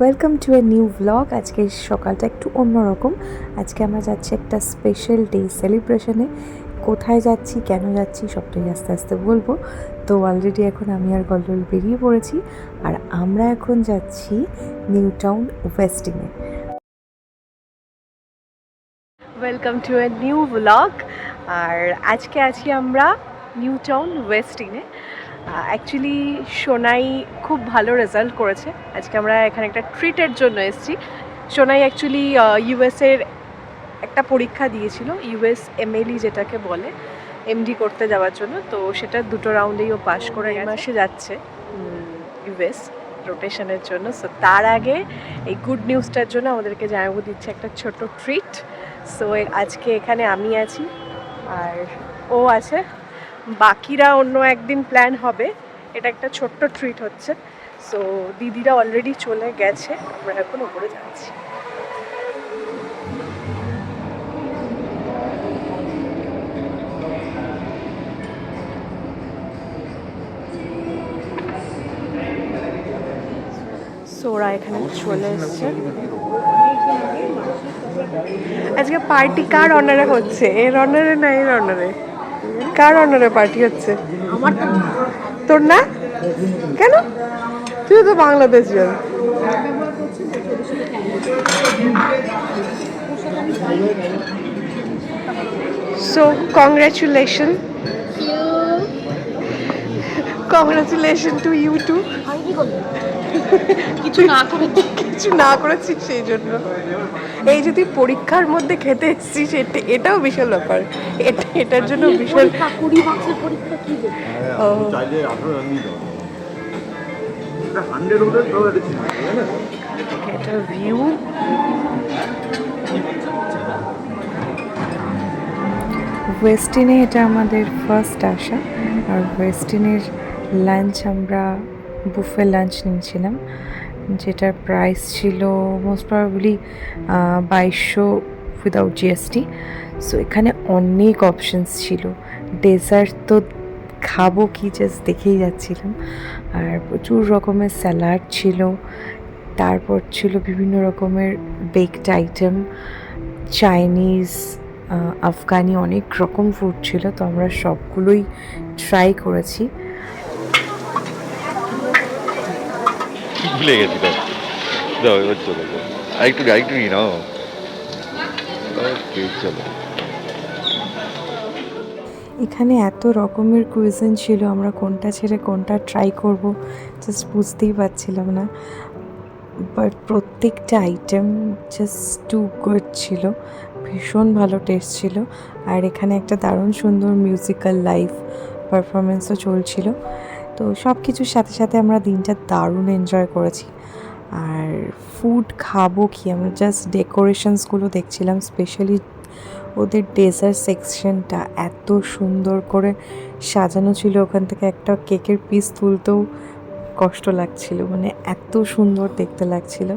Welcome to a new blog আজকে সকালটা একটু অন্যরকম। আজকে আমরা যাচ্ছি একটা স্পেশাল ডে সেলিব্রেশনে কোথায় যাচ্ছি, কেন যাচ্ছি, সবটাই আস্তে আস্তে বলব। তো অলরেডি এখন আমি আর গল্ডল বেরিয়ে পড়েছি। আর আমরা এখন যাচ্ছি new town ওয়েস্টিংয়ে welcome to a new blog আর আজকে আছি আমরা নিউ টাউন ওয়েস্টিংয়ে অ্যাকচুয়ালি সোনাই খুব ভালো রেজাল্ট করেছে। আজকে আমরা এখানে একটা ট্রিটের জন্য এসেছি। সোনাই অ্যাকচুয়ালি ইউএসের একটা পরীক্ষা দিয়েছিল ইউএস এমএলই যেটাকে বলে এমডি করতে যাওয়ার জন্য। তো সেটা দুটো রাউন্ডেই ও পাশ করে এই মাসে যাচ্ছে ইউএস রোটেশনের জন্য। সো তার আগে এই গুড নিউজটার জন্য আমাদেরকে জানাব দিচ্ছে একটা ছোট ট্রিট সো আজকে এখানে আমি আছি আর ও আছে। বাকিরা অন্য একদিন প্ল্যান হবে। এটা একটা ছোট্ট ট্রিট হচ্ছে। সো দিদিরা অলরেডি চলে গেছে। আমরা এখন ওপরে যাচ্ছি। সো ওরা এখানে চলে এসছে। আজকে পার্টি কার অনারে হচ্ছে? এর অনারে না এর অনারে কার অনারে পার্টি হচ্ছে? আমার তোর না? কেন? তুই তো বাংলাদেশ যাবি so congratulation congratulation to you too কিছু না করে কিছু না করেছিস সেই জন্য। এই যদি পরীক্ষার মধ্যে খেতে এসেছিস এটা এটাও বিশাল ব্যাপার। এটা এটার জন্য বিশাল কুড়ি মার্কসের পরীক্ষা কি ও। চাইলে আঠারো রান এটা ভিউ ওয়েস্টিনে এটা আমাদের ফার্স্ট আসা। আর ওয়েস্টিনের লাঞ্চ আমরা বুফে লাঞ্চ নিয়েছিলাম। যেটার প্রাইস ছিল মোস্ট প্রবাবলি বাইশশো উইদাউট জিএসটি সো এখানে অনেক অপশনস ছিল। ডেজার্ট তো খাব কি? জাস্ট দেখেই যাচ্ছিলাম। আর প্রচুর রকমের স্যালাড ছিল। তারপর ছিল বিভিন্ন রকমের বেকড আইটেম চাইনিজ আফগানি অনেক রকম ফুড ছিল। তো আমরা সবগুলোই ট্রাই করেছি। ভুলে গেছি দাও আরেকটু আরেকটু নিয়ে নাও। ওকে চলো। এখানে এত রকমের কুইজন ছিল, আমরা কোনটা ছেড়ে কোনটা ট্রাই করব জাস্ট বুঝতেই পারছিলাম না। বাট প্রত্যেকটা আইটেম জাস্ট টু গুড ছিল, ভীষণ ভালো টেস্ট ছিল। আর এখানে একটা দারুণ সুন্দর মিউজিক্যাল লাইভ পারফরমেন্সও চলছিল। তো সব কিছুর সাথে সাথে আমরা দিনটা দারুণ এনজয় করেছি। আর ফুড খাব কি? আমরা জাস্ট ডেকোরেশনসগুলো দেখছিলাম স্পেশালি ওদের ডেজার্ট সেকশনটা এত সুন্দর করে সাজানো ছিল। ওখান থেকে একটা কেকের পিস তুলতেও কষ্ট লাগছিল মানে এত সুন্দর দেখতে লাগছিল।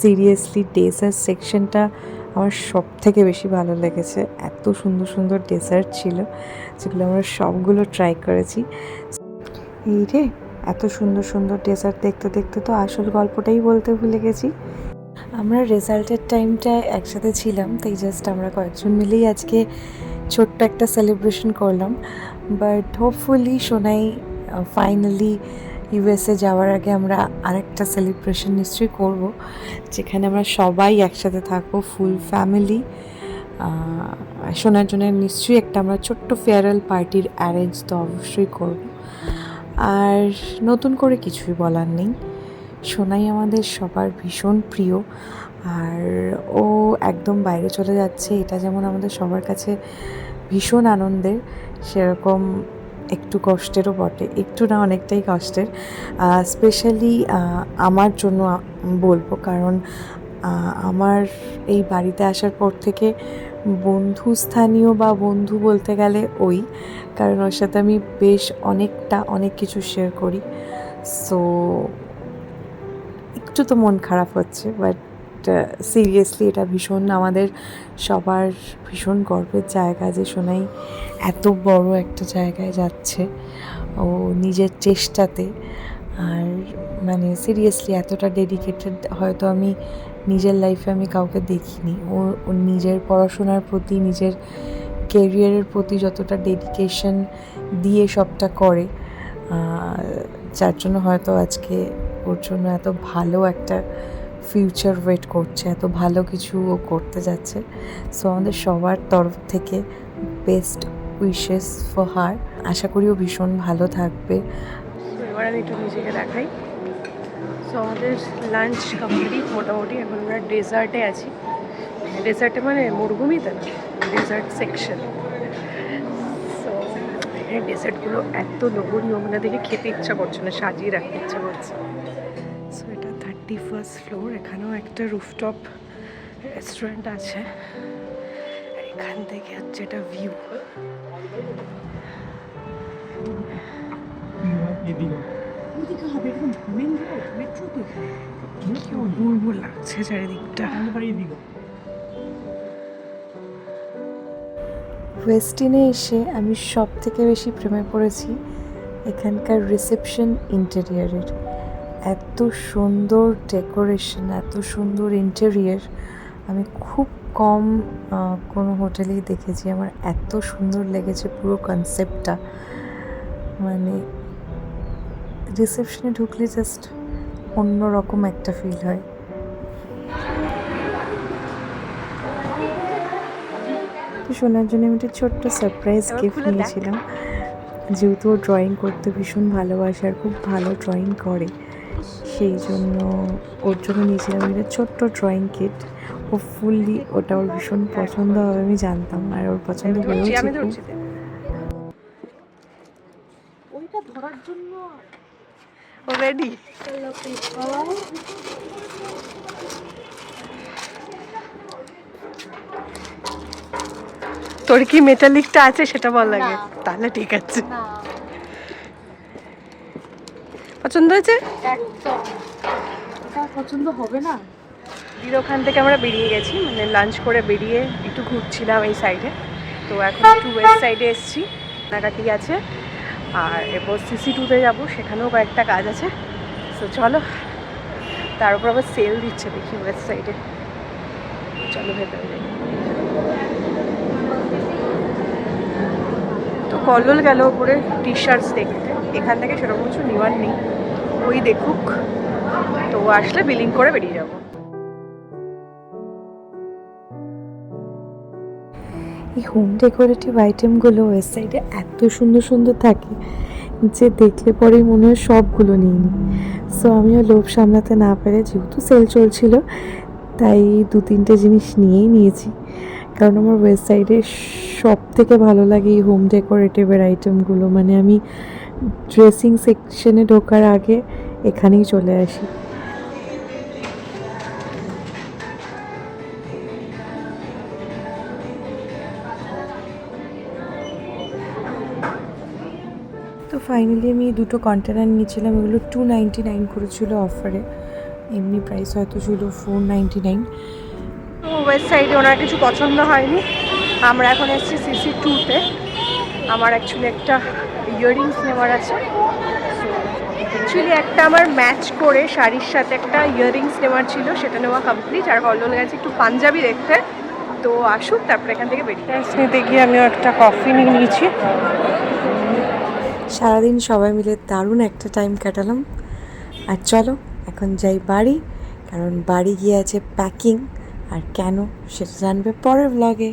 সিরিয়াসলি ডেজার্ট সেকশনটা আমার সব থেকে বেশি ভালো লেগেছে। এত সুন্দর সুন্দর ডেজার্ট ছিল, যেগুলো আমরা সবগুলো ট্রাই করেছি। এই রে, এত সুন্দর সুন্দর ডেজার্ট দেখতে দেখতে তো আসল গল্পটাই বলতে ভুলে গেছি। আমরা রেজাল্টের টাইমটা একসাথে ছিলাম, তাই জাস্ট আমরা কয়েকজন মিলেই আজকে ছোট্ট একটা সেলিব্রেশন করলাম। But hopefully Sonai finally USA যাওয়ার আগে আমরা আরেকটা সেলিব্রেশন নিশ্চয়ই করব, যেখানে আমরা সবাই একসাথে থাকব ফুল ফ্যামিলি শোনার জন্য নিশ্চয়ই একটা আমরা ছোট্ট ফেয়ারওয়েল পার্টির অ্যারেঞ্জ তো অবশ্যই করব। আর নতুন করে কিছুই বলার নেই। সোনাই আমাদের সবার ভীষণ প্রিয় আর ও একদম বাইরে চলে যাচ্ছে। এটা যেমন আমাদের সবার কাছে ভীষণ আনন্দের, সেরকম একটু কষ্টেরও বটে। একটু না অনেকটাই কষ্টের। স্পেশালি আমার জন্য বলব। কারণ আমার এই বাড়িতে আসার পর থেকে বন্ধু স্থানীয় বা বন্ধু বলতে গেলে ওই, কারণ ওর সাথে আমি বেশ অনেকটা অনেক কিছু শেয়ার করি। সো একটু তো মন খারাপ হচ্ছে বাট সিরিয়াসলি এটা ভীষণ আমাদের সবার ভীষণ গর্বের জায়গা যে শোনাই এত বড় একটা জায়গায় যাচ্ছে ও নিজের চেষ্টাতে। আর মানে সিরিয়াসলি এতটা ডেডিকেটেড হয়তো আমি নিজের লাইফে আমি কাউকে দেখিনি। ও নিজের পড়াশোনার প্রতি, নিজের কেরিয়ারের প্রতি যতটা ডেডিকেশন দিয়ে সবটা করে যার জন্য হয়তো আজকে ওর জন্য এত ভালো একটা ফিউচার ওয়েট করছে, এত ভালো কিছু ও করতে যাচ্ছে। সো আমাদের সবার তরফ থেকে বেস্ট উইশেস ফর হার আশা করি ও ভীষণ ভালো থাকবে। এবার আমি একটু নিজেকে দেখাই। সো আমাদের লাঞ্চ কমপ্লিট মোটামুটি এখন আমরা ডেজার্টে আছি। ডেজার্টে মানে মরুভূমিতে না ডেজার্ট সেকশন সো এখানে ডেজার্টগুলো এত লোভনীয় মানে দেখে খেতে ইচ্ছা করছে না, সাজিয়ে রাখতে ইচ্ছা করছে। সো এটা থার্টি ফার্স্ট ফ্লোর এখানেও একটা রুফটপ রেস্টুরেন্ট আছে। এখান থেকে হচ্ছে এটা ভিউ কি অপূর্ব লাগছে চারিদিকটা। ওয়েস্টিনে এসে আমি সব থেকে বেশি প্রেমে পড়েছি এখানকার রিসেপশন ইন্টেরিয়ারের এত সুন্দর ডেকোরেশন এত সুন্দর ইন্টেরিয়ার আমি খুব কম কোনো হোটেলেই দেখেছি। আমার এত সুন্দর লেগেছে পুরো কনসেপ্টটা মানে রিসেপশনে ঢুকলে জাস্ট অন্যরকম একটা ফিল হয়। তো শোনার জন্য আমি একটা ছোট্ট সারপ্রাইজ গিফট নিয়েছিলাম। যেহেতু ও ড্রয়িং করতে ভীষণ ভালোবাসে আর খুব ভালো ড্রয়িং করে সেই জন্য ওর জন্য নিয়েছিলাম একটা ছোট্ট ড্রয়িং কিট ও ফুললি ওটা ওর ভীষণ পছন্দ হবে আমি জানতাম আর ওর পছন্দ দে। ওইটা ধরার জন্য রেডি তোর কি মেটালিকটা আছে সেটা বল লাগে তাহলে ঠিক আছে। পছন্দ হয়েছে? পছন্দ হবে না। দিদির ওখান থেকে আমরা বেরিয়ে গেছি মানে লাঞ্চ করে বেরিয়ে একটু ঘুরছিলাম এই সাইডে তো এখন একটু ওয়েস্ট সাইডে এসেছি। কানাকাটি আছে। আর এরপর সিসি টুতে যাব, সেখানেও কয়েকটা কাজ আছে। তো চলো, তার উপর আবার সেল দিচ্ছে দেখি ওয়েবসাইটে চলো ভেতরে যাই। তো কল্লোল গেল উপরে টি শার্টস দেখতে। এখান থেকে সেরকম কিছু নেওয়ার নেই। ওই দেখুক। তো আসলে বিলিং করে বেরিয়ে যাব। এই হোম ডেকোরেটিভ আইটেমগুলো ওয়েবসাইটে এত সুন্দর সুন্দর থাকে যে দেখলে পরেই মনে হয় সবগুলো নিয়ে নিই সো আমিও লোভ সামলাতে না পেরে যেহেতু সেল চলছিল, তাই দু তিনটে জিনিস নিয়েই নিয়েছি। কারণ আমার ওয়েবসাইটে সব থেকে ভালো লাগে এই হোম ডেকোরেটিভের আইটেমগুলো মানে আমি ড্রেসিং সেকশনে ঢোকার আগে এখানেই চলে আসি। ফাইনালি আমি দুটো কন্টেনার নিয়েছিলাম এগুলো টু নাইনটি নাইন করেছিল অফারে এমনি প্রাইস হয়তো ছিল ফোর নাইনটি নাইন ওয়েস্ট সাইডে ওনার কিছু পছন্দ হয়নি। আমরা এখন এসেছি সিসি টুতে আমার অ্যাকচুয়ালি একটা ইয়াররিংস নেওয়ার আছে। অ্যাকচুয়ালি একটা আমার ম্যাচ করে শাড়ির সাথে একটা ইয়াররিংস নেওয়ার ছিল সেটা নেওয়া কমপ্লিট আর কল্লোল গেছে একটু পাঞ্জাবি দেখতে। তো আসুক তারপরে এখান থেকে বেরিয়ে নিতে গিয়ে আমিও একটা কফি নিয়ে নিয়েছি। সারাদিন সবাই মিলে দারুণ একটা টাইম কাটালাম। আর চলো, এখন যাই বাড়ি, কারণ বাড়ি গিয়ে আছে প্যাকিং আর কেন সেটা জানবে পরের ব্লগে